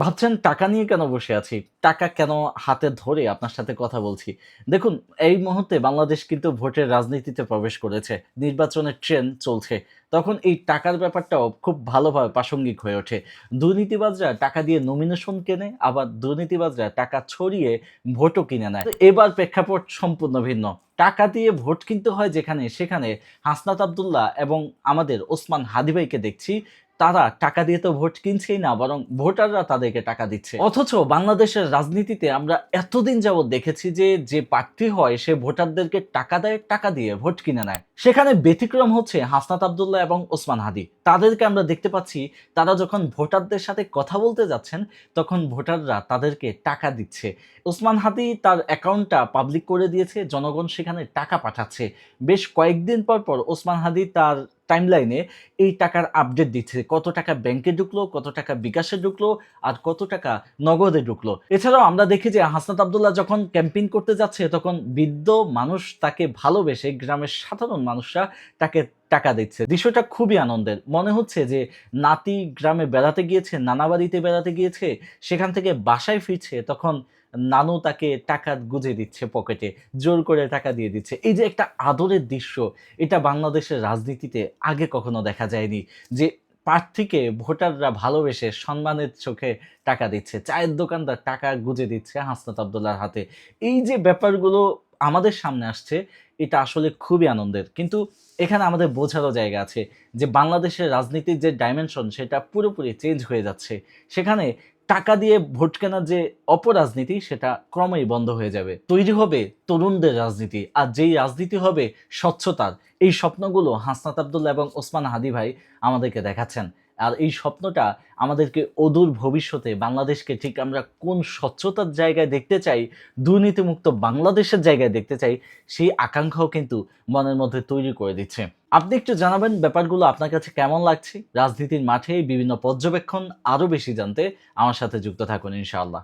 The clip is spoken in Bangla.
ভাবছেন টাকা নিয়ে কেন বসে আছি? টাকা কেন হাতে ধরে আপনার সাথে কথা বলছি? দেখুন, এই মুহূর্তে বাংলাদেশ কিন্তু ভোটের রাজনীতিতে প্রবেশ করেছে, নির্বাচনের ট্রেন চলছে। তখন এই টাকার ব্যাপারটাও খুব ভালোভাবে প্রাসঙ্গিক হয়ে ওঠে। দুর্নীতিবাজরা টাকা দিয়ে নমিনেশন কেনে, আবার দুর্নীতিবাজরা টাকা ছড়িয়ে ভোটও কিনে নেয়। এবার প্রেক্ষাপট সম্পূর্ণ ভিন্ন। টাকা দিয়ে ভোট কিনতে হয় যেখানে, সেখানে হাসনাত আবদুল্লাহ এবং আমাদের ওসমান হাদিভাইকে দেখছি। তারা টাকা দিয়ে তো ভোট কিনছেই না, বরং ভোটাররা তাদেরকে টাকা দিচ্ছে। অথচ বাংলাদেশের রাজনীতিতে আমরা এতদিন যাবৎ দেখেছি যে যে প্রার্থী হয় সে ভোটারদেরকে টাকা দেয়, টাকা দিয়ে ভোট কিনে নেয়। সেখানে ব্যতিক্রম হচ্ছে হাসনাত আবদুল্লাহ এবং ওসমান হাদি। তাদেরকে আমরা দেখতে পাচ্ছি, তারা যখন ভোটারদের সাথে কথা বলতে যাচ্ছেন, তখন ভোটাররা তাদেরকে টাকা দিচ্ছে। ওসমান হাদি তার অ্যাকাউন্টটা পাবলিক করে দিয়েছে, জনগণ সেখানে টাকা পাঠাচ্ছে। বেশ কয়েকদিন পর পর ওসমান হাদি তার টাইমলাইনে এই টাকার আপডেট দিচ্ছে। কত টাকা ব্যাংকে ঢুকলো, কত টাকা বিকাশে ঢুকলো, আর কত টাকা নগদে ঢুকলো। এছাড়াও আমরা দেখি যে হাসনাত আবদুল্লাহ যখন ক্যাম্পেইন করতে যাচ্ছে, তখন বৃদ্ধ মানুষ তাকে ভালোবেসে, গ্রামের সাধারণ মানুষরা তাকে টাকা দিচ্ছে। দৃশ্যটা খুবই আনন্দের। মনে হচ্ছে যে নাতি গ্রামে বেড়াতে গিয়েছে নানাবাড়িতে বেড়াতে গিয়েছে, সেখান থেকে বাসায় ফিরছে, তখন নানু তাকে টাকা গুজে দিচ্ছে পকেটে, জোর করে টাকা দিয়ে দিচ্ছে। এই যে একটা আদরের দৃশ্য, এটা বাংলাদেশের রাজনীতিতে আগে কখনো দেখা যায়নি যে প্রার্থীকে ভোটাররা ভালোবেসে সম্মানের চোখে টাকা দিচ্ছে, চায়ের দোকানদার টাকা গুজে দিচ্ছে হাসনাত আবদুল্লার হাতে। এই যে ব্যাপারগুলো আমাদের সামনে আসছে এটা আসলে খুবই আনন্দের। কিন্তু এখানে আমাদের বোঝারও জায়গা আছে যে বাংলাদেশের রাজনীতির যে ডাইমেনশন সেটা পুরোপুরি চেঞ্জ হয়ে যাচ্ছে। সেখানে টাকা দিয়ে ভোট কেনার যে অপরাজনীতি সেটা ক্রমেই বন্ধ হয়ে যাবে। তৈরি হবে তরুণদের রাজনীতি আর যেই রাজনীতি হবে স্বচ্ছতার। এই স্বপ্নগুলো হাসনাত আবদুল্লাহ এবং ওসমান হাদি ভাই আমাদেরকে দেখাচ্ছেন। আর এই স্বপ্নটা আমাদেরকে অদূর ভবিষ্যতে বাংলাদেশকে ঠিক আমরা কোন স্বচ্ছতার জায়গায় দেখতে চাই, দুর্নীতিমুক্ত বাংলাদেশের জায়গায় দেখতে চাই, সেই আকাঙ্ক্ষাও কিন্তু মনের মধ্যে তৈরি করে দিচ্ছে। আপনি একটু জানাবেন ব্যাপারগুলো আপনার কাছে কেমন লাগছে? রাজনীতির মাঠে বিভিন্ন পর্যবেক্ষণ আরও বেশি জানতে আমার সাথে যুক্ত থাকুন ইনশাআল্লাহ।